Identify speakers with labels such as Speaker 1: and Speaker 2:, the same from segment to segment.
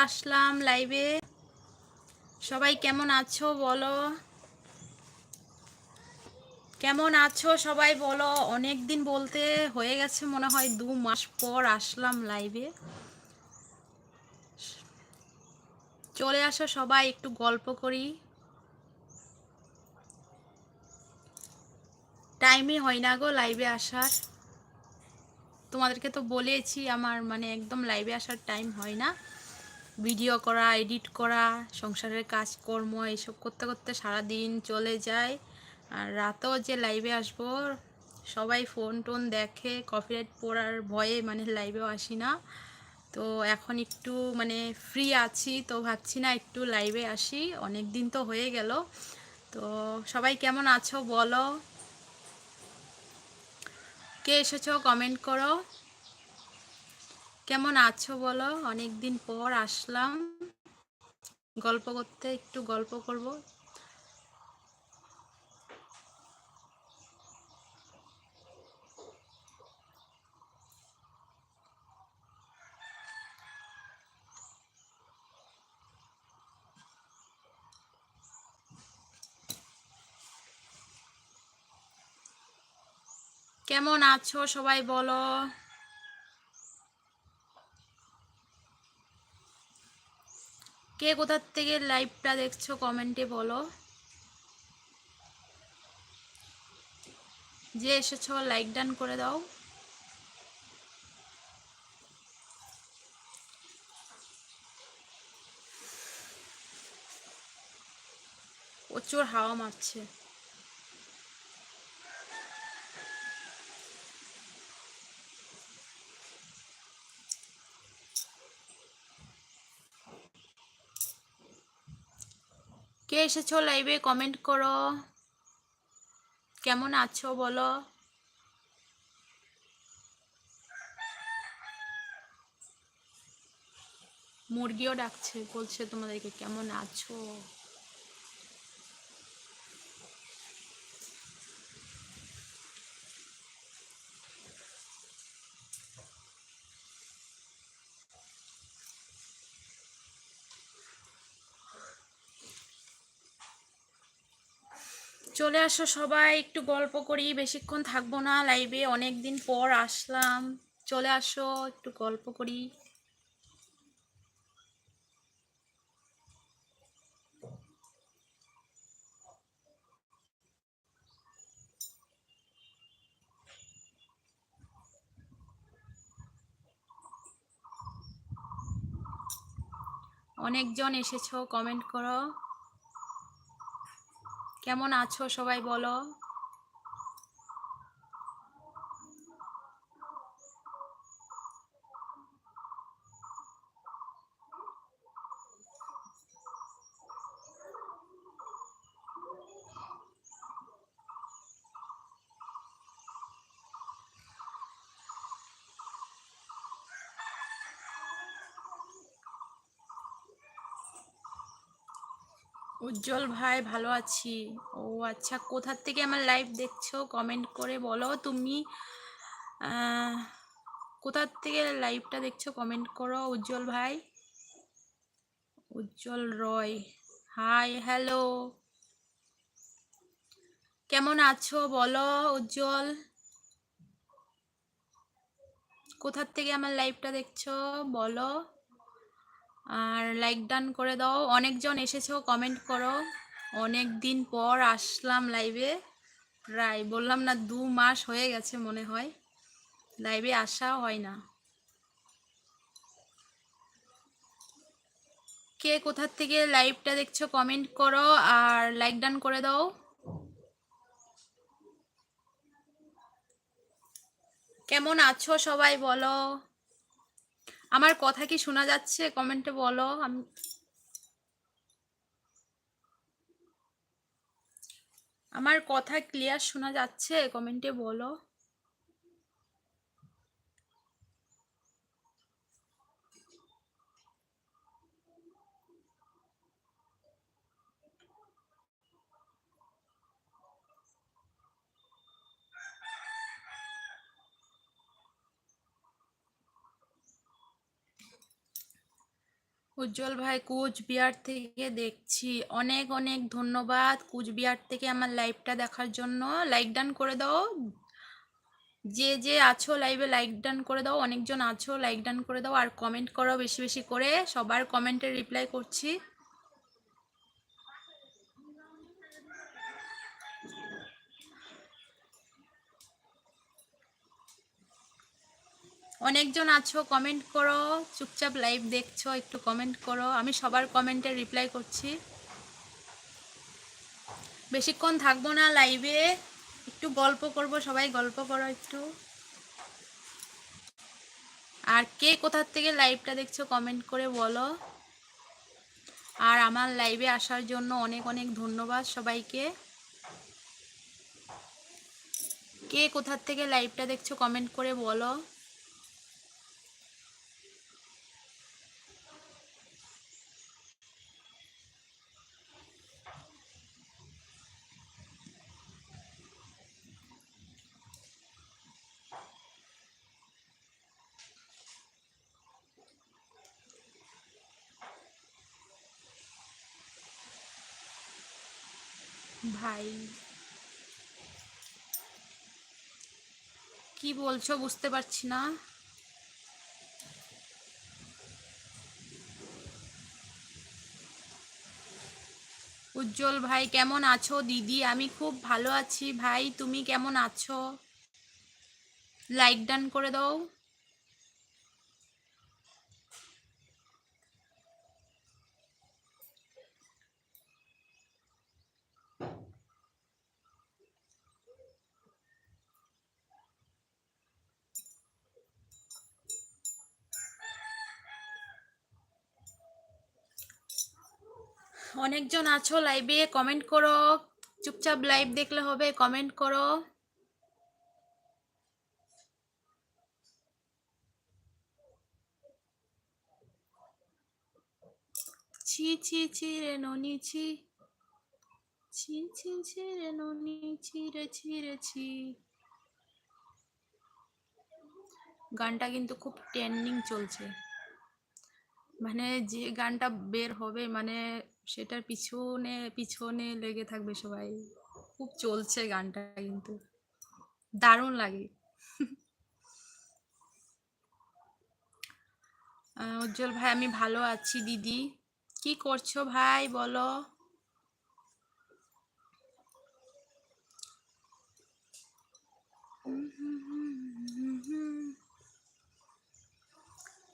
Speaker 1: আসলাম লাইভে সবাই কেমন আছো বলো? কেমন আছো সবাই বলো? অনেক দিন বলতে হয়ে গেছে মনে হয় দু মাস পর আসলাম লাইভে চলে আসো সবাই, একটু গল্প করি। টাইমই হয় না গো লাইভে আসার। তোমাদেরকে তো বলেছি, আমার মানে একদম লাইভে আসার টাইম হয় না। ভিডিও করা, এডিট করা, সংসারের কাজকর্ম এসব করতে করতে সারা দিন চলে যায়। আর রাতেও যে লাইভে আসব, সবাই ফোন টোন দেখে কপিরাইট পড়ার ভয়ে মানে লাইভেও আসি না। তো এখন একটু মানে ফ্রি আছি, তো ভাবছি না একটু লাইভে আসি। অনেক দিন তো হয়ে গেল। তো সবাই কেমন আছো বলো? কে এসেছ? কমেন্ট করো। কেমন আছো বলো? অনেক দিন পর আসলাম। গল্প করতে একটু গল্প করব। কেমন আছো সবাই বলো? কে কোথার থেকে লাইভটা দেখছ কমেন্টে বলো। যে এসেছ লাইক ডান করে দাও। প্রচুর হাওয়া মারছে। কে এসেছ লাইভে কমেন্ট করো। কেমন আছো বলো? মুরগিও ডাকছে বলছে তোমাদেরকে কেমন আছো? চলে আসো সবাই, একটু গল্প করি, বেশিক্ষণ থাকব না লাইভে অনেক দিন পর আসলাম। চলে আসো, একটু গল্প করি। অনেকজন এসেছ কমেন্ট করো। কেমন আছো সবাই বলো? উজ্জ্বল ভাই, ভালো আছি। ও আচ্ছা কোথার থেকে আমার লাইভ দেখছ? কমেন্ট করে বলো। তুমি কোথার থেকে লাইভটা দেখছ? কমেন্ট করো, উজ্জ্বল ভাই। উজ্জ্বল রয়। হাই হ্যালো কেমন আছো? বলো, উজ্জ্বল। কোথার থেকে আমার লাইভটা দেখছ? বলো। আর লাইক ডান করে দাও। অনেকজন এসেছ কমেন্ট করো। অনেক দিন পর আসলাম লাইভে প্রায় বললাম না, দু মাস হয়ে গেছে মনে হয়। লাইভে আসা হয় না। কে কোথার থেকে লাইভটা দেখছ কমেন্ট করো আর লাইক ডান করে দাও। কেমন আছো সবাই বলো। আমার কথা কি শোনা যাচ্ছে? কমেন্টে বলো। আমি আমার কথা ক্লিয়ার শোনা যাচ্ছে? কমেন্টে বলো। উজ্জ্বল ভাই কুচবিহার থেকে দেখছি। অনেক অনেক ধন্যবাদ কুচবিহার থেকে আমার লাইভটা দেখার জন্য। লাইক ডান করে দাও। যে যে আছো লাইভে লাইক ডান করে দাও। অনেকজন আছো লাইক ডান করে দাও। আর কমেন্ট করো বেশি বেশি করে। সবার কমেন্টে রিপ্লাই করছি। অনেকজন আছো কমেন্ট করো, চুপচাপ লাইভ দেখছ, একটু কমেন্ট করো। আমি সবার কমেন্টে রিপ্লাই করছি। বেশিক্ষণ থাকব না লাইভে একটু গল্প করব, সবাই গল্প করো একটু। আর কে কোথার থেকে লাইভটা দেখছ কমেন্ট করে বলো। আর আমার লাইভে আসার জন্য অনেক অনেক ধন্যবাদ সবাইকে। কে কোথার থেকে লাইভটা দেখছ কমেন্ট করে বলো। ভাই। কি বলছো বুঝতে পারছি না। উজ্জ্বল ভাই, কেমন আছো? দিদি, আমি খুব ভালো আছি ভাই। তুমি কেমন আছো? লাইক ডান করে দাও। অনেকজন আছো লাইভে কমেন্ট করো। চুপচাপ লাইভ দেখলে হবে কমেন্ট করো। ছি ছি ছি রে ননি, ছি। ছি ছি ছি রে ননি, ছি রে ছি রে, ছি। গানটা কিন্তু খুব ট্রেন্ডিং চলছে। মানে যে গানটা বের হবে মানে সেটার পিছনে পিছনে লেগে থাকবে সবাই। খুব চলছে গানটা কিন্তু। দারুণ লাগে। উজ্জ্বল ভাই, আমি ভালো আছি দিদি। কি করছ ভাই, বলো।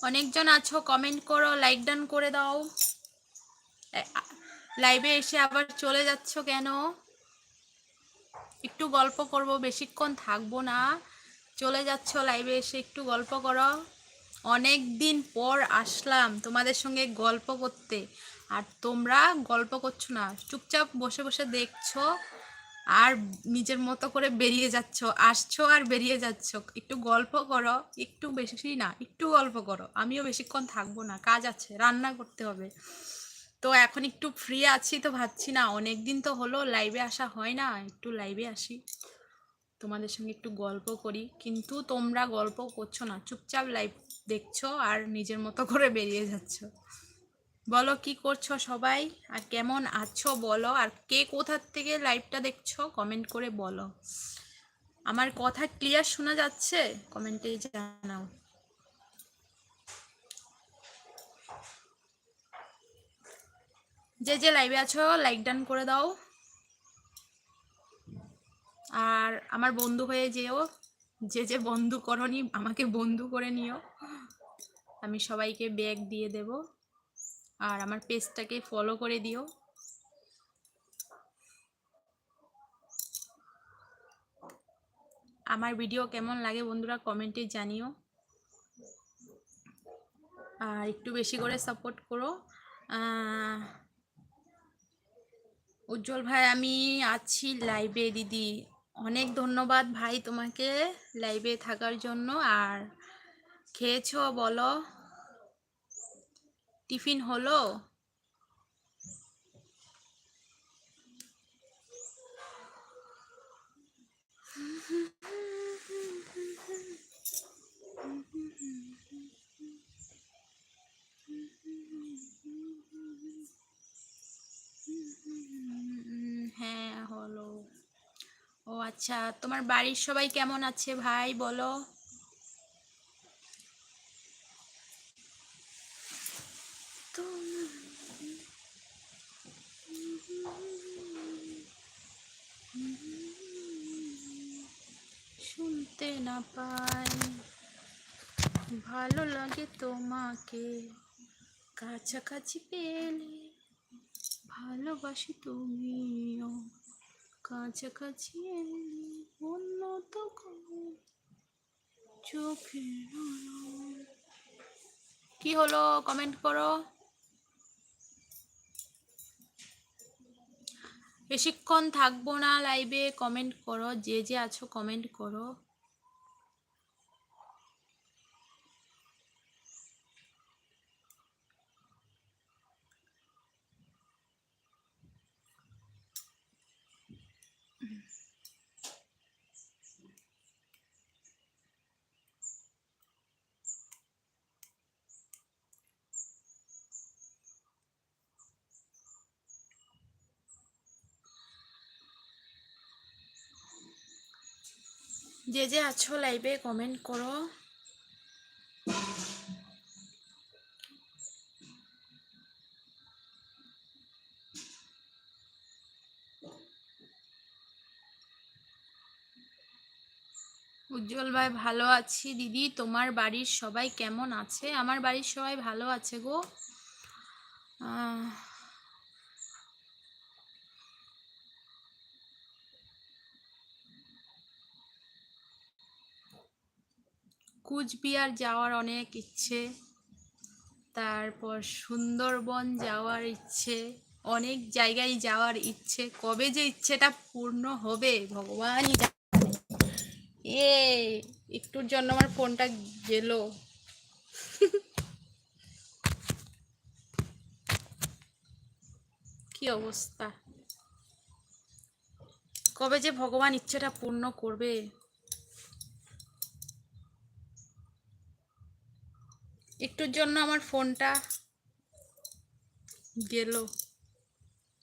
Speaker 1: অনেকজন আছো কমেন্ট করো লাইক ডান করে দাও। লাইভে এসে আবার চলে যাচ্ছ কেন? একটু গল্প করব, বেশিক্ষণ থাকব না। চলে যাচ্ছ লাইভে এসে একটু গল্প করো। অনেক দিন পর আসলাম তোমাদের সঙ্গে গল্প করতে। আর তোমরা গল্প করছ না, চুপচাপ বসে বসে দেখছ আর নিজের মতো করে বেরিয়ে যাচ্ছ, আসছো আর বেরিয়ে যাচ্ছ। একটু গল্প করো, একটু বেশি না, একটু গল্প করো। আমিও বেশিক্ষণ থাকব না, কাজ আছে, রান্না করতে হবে। তো এখন একটু ফ্রি আছি তো ভাবছি না অনেক দিন তো হলো লাইভে আসা হয় না, একটু লাইভে আসি। তোমাদের সঙ্গে একটু গল্প করি, কিন্তু তোমরা গল্প করছ না, চুপচাপ লাইভ দেখছ আর নিজের মতো করে বেরিয়ে যাচ্ছ। বলো কি করছ সবাই, আর কেমন আছো বলো, আর কে কোথার থেকে লাইভটা দেখছ কমেন্ট করে বলো। আমার কথা ক্লিয়ার শোনা যাচ্ছে? কমেন্টে জানাও। যে যে লাইভে আছো লাইক ডান করে দাও। আর আমার বন্ধু হয়ে যেও। যে যে বন্ধু করনি, আমাকে বন্ধু করে নিও। আমি সবাইকে ব্যাগ দিয়ে দেব। আর আমার পেজটাকে ফলো করে দিও। আমার ভিডিও কেমন লাগে বন্ধুরা কমেন্টে জানিও। আর একটু বেশি করে সাপোর্ট করো। উজ্জ্বল ভাই, আমি আছি লাইভে দিদি অনেক ধন্যবাদ ভাই তোমাকে লাইভে থাকার জন্য। আর খেয়েছো বলো? টিফিন হলো? আচ্ছা তোমার বাড়ির সবাই কেমন আছে ভাই, বলো? শুনতে না পাই। ভালো লাগে তোমাকে। কাছাকাছি পেলে ভালোবাসি তুমিও কাছাকাছি এলে অন্য তো কোনো চোখের কি হলো? কমেন্ট করো। বেশিক্ষণ থাকব না লাইভে কমেন্ট করো, যে যে আছো কমেন্ট করো। যে যে আছো লাইভে কমেন্ট করো। উজ্জ্বল ভাই ভালো আছি। দিদি, তোমার বাড়ির সবাই কেমন আছে? আমার বাড়ির সবাই ভালো আছে গো। কুচবিহার যাওয়ার অনেক ইচ্ছে। তারপর সুন্দরবন যাওয়ার ইচ্ছে। অনেক জায়গায় যাওয়ার ইচ্ছে। কবে যে ইচ্ছেটা পূর্ণ হবে, ভগবানই জানে। এ, একটুর জন্য আমার ফোনটা গেল। কি অবস্থা? কবে যে ভগবান ইচ্ছেটা পূর্ণ করবে। একটুর জন্য আমার ফোনটা গেল।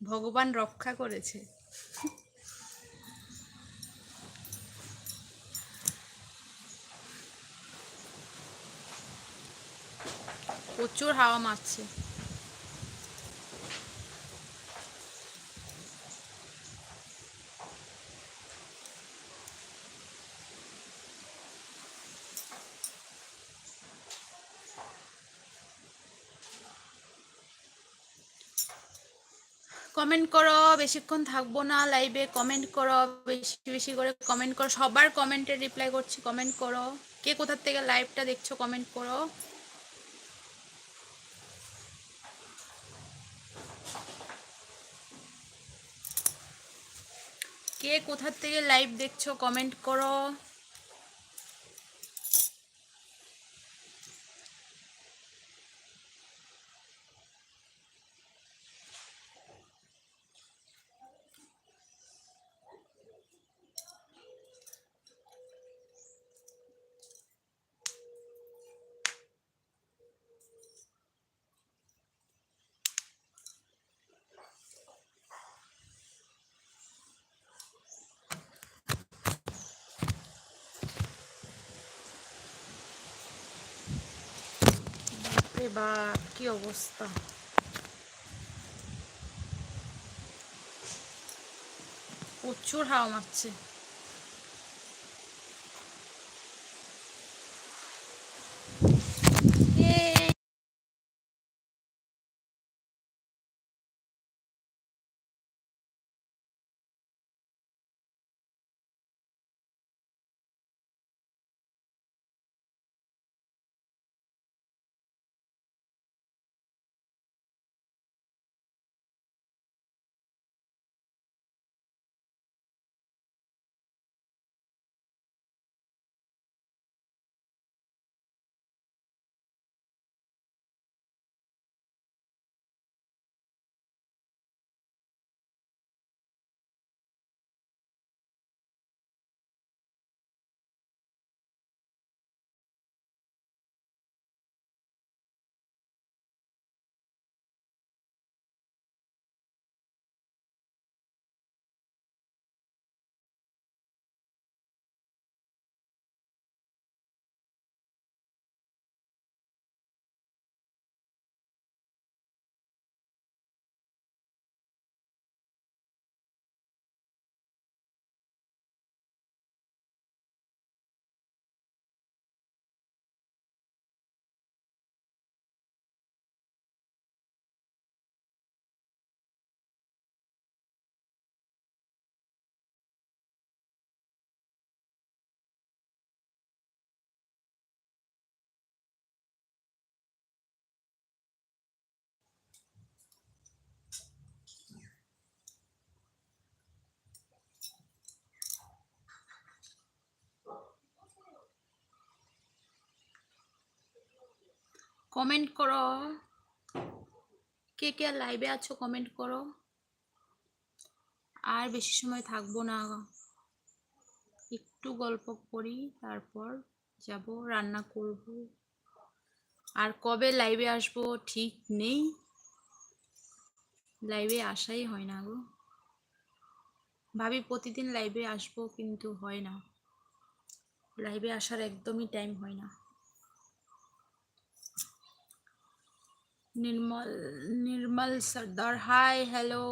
Speaker 1: ভগবান রক্ষা করেছে। প্রচুর হাওয়া মারছে। কমেন্ট করো, বেশিক্ষণ থাকব না লাইভে কমেন্ট করো, বেশি বেশি করে কমেন্ট করো। সবার কমেন্টে রিপ্লাই করছি কমেন্ট করো। কে কোথার থেকে লাইভটা দেখছ কমেন্ট করো। কে কোথার থেকে লাইভ দেখছ কমেন্ট করো। বাপ কি অবস্থা? প্রচুর হাওয়া মারছে। কমেন্ট করো। কে কে লাইভে আছো কমেন্ট করো। আর বেশি সময় থাকব না। একটু গল্প করি, তারপর যাব, রান্না করব। আর কবে লাইভে আসব ঠিক নেই। লাইভে আসাই হয় না গো। ভাবি প্রতিদিন লাইভে আসব কিন্তু হয় না। লাইভে আসার একদমই টাইম হয় না। নির্মল নির্মল সর্দার হাই হ্যালো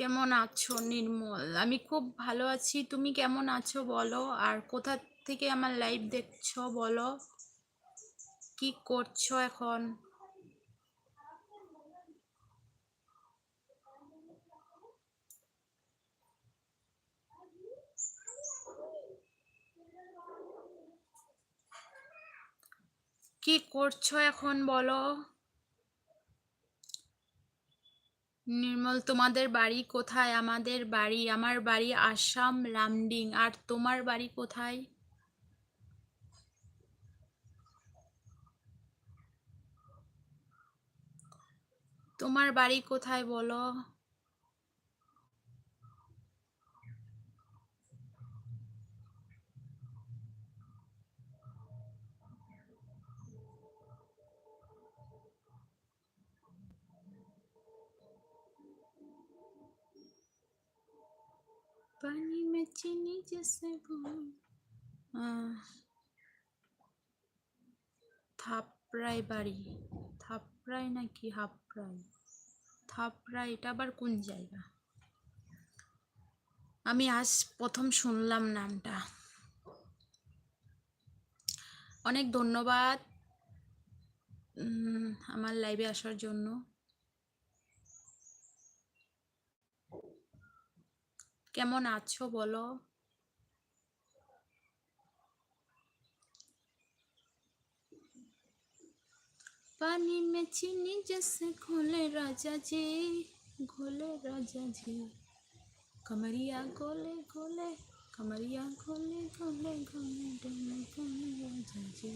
Speaker 1: কেমন আছো নির্মল? আমি খুব ভালো আছি। তুমি কেমন আছো বলো? আর কোথা থেকে আমার লাইভ দেখছ বলো? কি করছ এখন? কি করছ এখন বলো? নির্মল, তোমাদের বাড়ি কোথায়? আমাদের বাড়ি, আমার বাড়ি আসাম, রামডিং। আর তোমার বাড়ি কোথায়? তোমার বাড়ি কোথায় বলো? पानी में चीनी जैसे घोल আহ, থাপড়াই বাড়ি থাপড়াই নাকি হাপড়াই থাপড়াই এটা আবার কোন জায়গা আমি আজ প্রথম শুনলাম নামটা অনেক ধন্যবাদ উম, আমার লাইভে আসার জন্য কেমন আছো বলো? পানি মে চিনি জেসে ঘোলে রাজা জি, ঘোলে রাজা জি। কমরিয়া গোলে গোলে কমরিয়া গোলে গোলে গোলে ডোলে গোলে রাজা জি।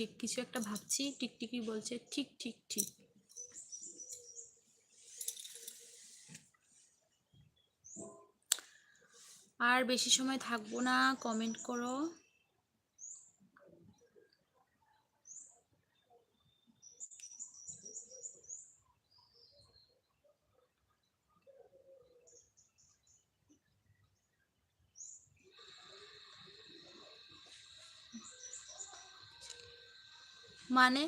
Speaker 1: ঠিক, কিছু একটা ভাবছি, টিকটিকি বলছে, ঠিক ঠিক ঠিক। আর বেশি সময় থাকব না কমেন্ট করো। মানে?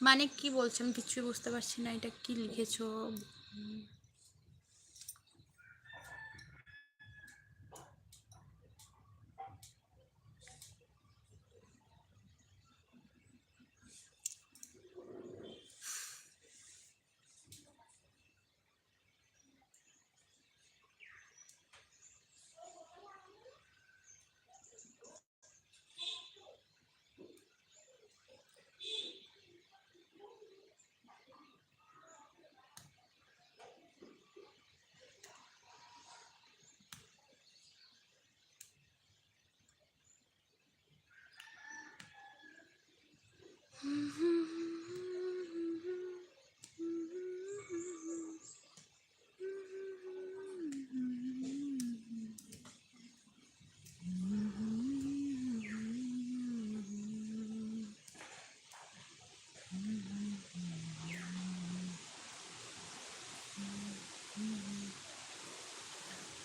Speaker 1: মানে কি বলছেন কিছুই বুঝতে পারছি না। এটা কি লিখেছো?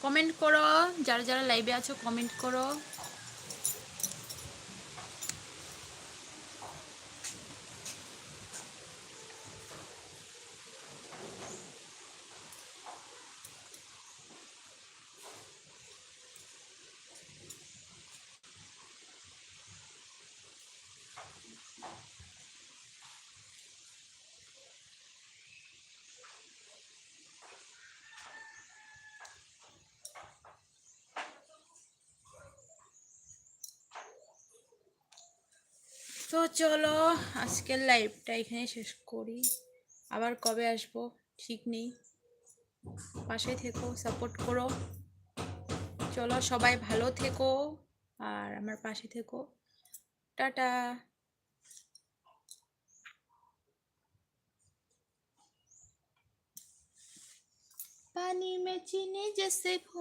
Speaker 1: কমেন্ট করো যারা যারা লাইভে আছো কমেন্ট করো। তো চলো আজকের লাইভটা এখানে শেষ করি আবার কবে আসবো ঠিক নেই পাশে থেকো সাপোর্ট করো চলো সবাই ভালো থেকো আর আমার পাশে থেকো টাটা पानी में चीनी जैसे घुल